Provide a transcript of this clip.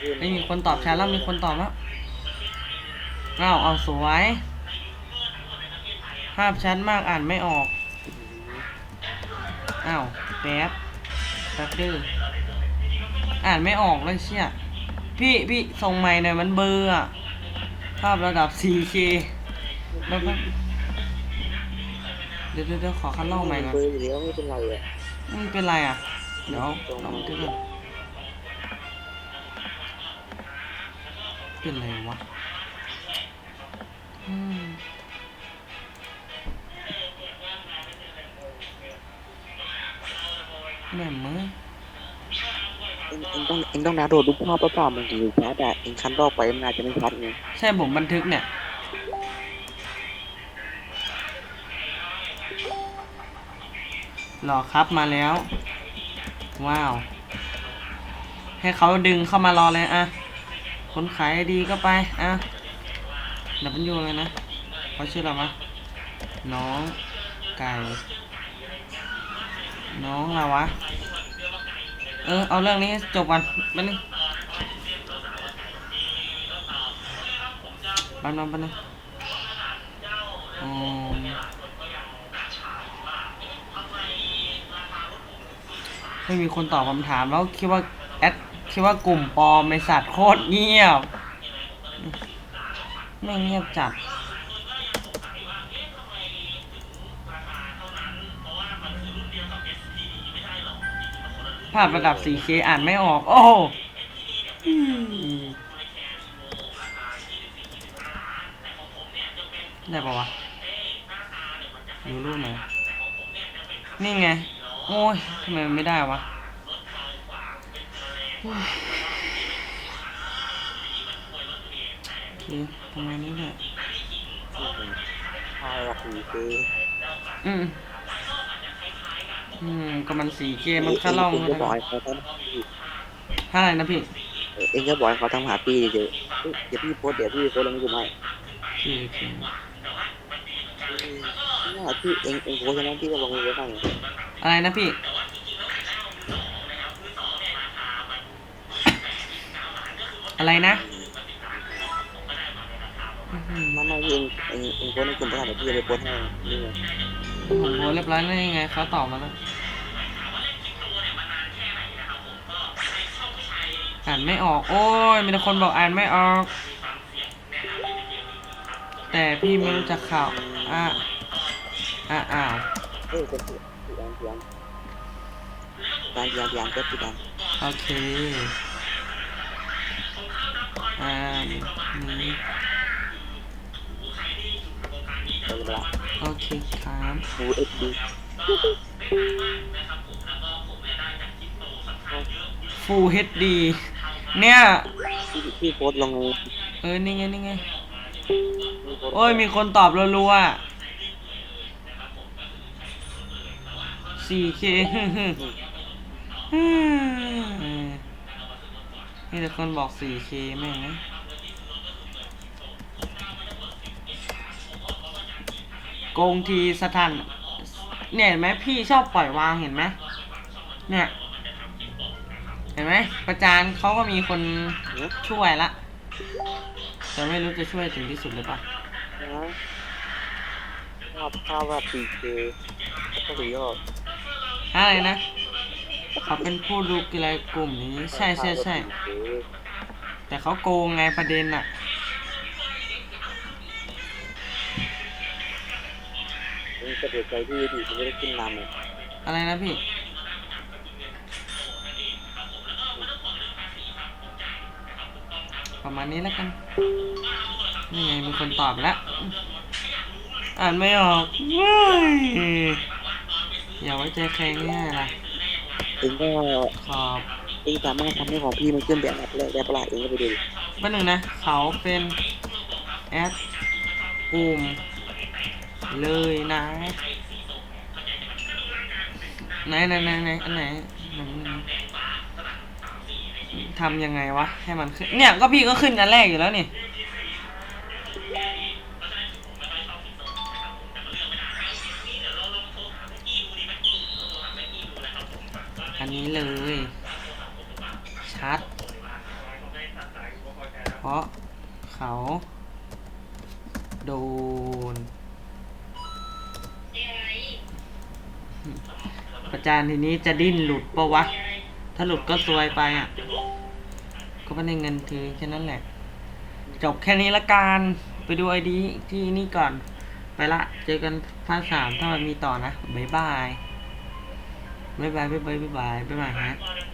ขึ้นไม่มีคนตอบแชทแล้วมีคนตอบแล้วอ้าวเอาสวย ภาพชัดมากอ่านไม่ออกอ้าวแป๊บแป๊บดื้ออ่านไม่ออกเลยเชี่ยพี่พี่ส่งใหม่หน่อยมันเบลอร์อะภาพระดับ 4K แล้วก็เดี๋ยวเดี๋ยวเดี๋ยวขอคัดลอกใหม่ก่อนเบอร์อยู่แล้วไม่เป็นไรอะไม่เป็นไรอะเดี๋ยวลองดูก่อน เป็นไรวะอืมแม่มือเองเองต้องเองต้องนาโดดดูภาพเปล่าๆมันถึงจะชัดอะเองคันลอกไปมันอาจจะไม่ชัดไงใช่ผมบันทึกเนี่ย หรอครับมาแล้ว ว้าว ให้เขาดึงเข้ามารอเลยอะ คนขายดีก็ไป อะดับเบิลยูเลยนะเขาชื่ออะไรมะน้องไก่ น้องอะไรวะ เออ เอาเรื่องนี้จบก่อนแป๊บนึงแป๊บนึงแป๊บนึงอืมไม่มีคนตอบคำถามแล้วคิดว่าแอด คิดว่ากลุ่มปลอมไอสัตว์โคตรเงียบ ไม่เงียบจัดภาพระดับ 4K อ่านไม่ออก โอ้โหได้ปะวะดูรูปหน่อยนี่ไง โอ้ยทำไมมันไม่ได้วะ โอ้ยโอเคประมาณนี้แหละภาพแบบสีเกอืม อืมก็มัน 4K มันค่าล่องเองนะก็บอกให้เขาตั้งเท่าไหร่นะพี่ เองก็บอกให้เขาตั้งหาปีเดี๋ยวเดี๋ยวพี่โพสเดี๋ยวพี่โพสลงกลุ่มให้โอเคโอเคเนี่ยพี่เองเองโพสใช่ไหมพี่ก็ลงไว้บ้างอะไรนะพี่ อะไรนะอื้อหือไม่ไม่พี่เองเองเองโพสในกลุ่มประธานเดี๋ยวพี่จะไปโพสให้นี่ไงผมโหเรียบร้อยแล้วยังไงเขาตอบมาแล้วอ่านไม่ออก โอ้ย มีแต่คนบอกอ่านไม่ออก แต่พี่ไม่รู้จักข่าวอะอะอ้าวเอ้ยเป็นพี่พี่อันพี่อันการพี่อันพี่อันก็พี่อันโอเค อ่านนี้เอาเวลาโอเคครับฟูเอ็กดี Full HD เนี่ยพี่พี่โพสลงในเออนี่ไงนี่ไงพี่โพสโอ้ยมีคนตอบรัวๆอะ 4K นี่แต่คนบอก 4K แม่งนะโกงทีสถานเนี่ยเห็นไหมพี่ชอบปล่อยวางเห็นไหมเนี่ย เห็นไหมประจานเขาก็มีคนช่วยละแต่ไม่รู้จะช่วยถึงที่สุดหรือเปล่านะภาพภาพแบบสีเกก็ถือยอดอะไรนะ เขาเป็นผู้ดูกีฬากลุ่มนี้ ใช่ใช่ใช่แต่เขาโกงไงประเด็นอะนี่ก็เดือดใจพี่ดีที่ไม่ได้ขึ้นนำเลยอะไรนะพี่ ประมาณนี้แล้วกัน นี่ไงมีคนตอบแล้ว อ่านไม่ออกเว้ยอย่าไว้ใจใครง่ายๆล่ะ เองก็ขอบเองสามารถทำให้ของพี่มันขึ้นแบบอันดับแรกได้ปะล่ะเองก็ไปดูดิแป๊บหนึงนะ เขาเป็นแอดกลุ่มเลยนะไหนไหนไหนไหนอันไหนไหนไหนทำยังไงวะ ให้มันขึ้น เนี่ยก็พี่ก็ขึ้นอันแรกอยู่แล้วนี่ เลย ชัด เพราะเขา โดน ประจานทีนี้จะดิ้นหลุดปะวะ ถ้าหลุดก็ซวยไปอะ ก็ไม่ได้เงินทีแค่นั้นแหละ จบแค่นี้ละกัน ไปดูไอดีที่นี่ก่อน ไปละ เจอกันภาคสามถ้ามันมีต่อนะ บ๊ายบาย บ๊ายบายบ๊ายบายบ๊ายบายบ๊ายบายฮะ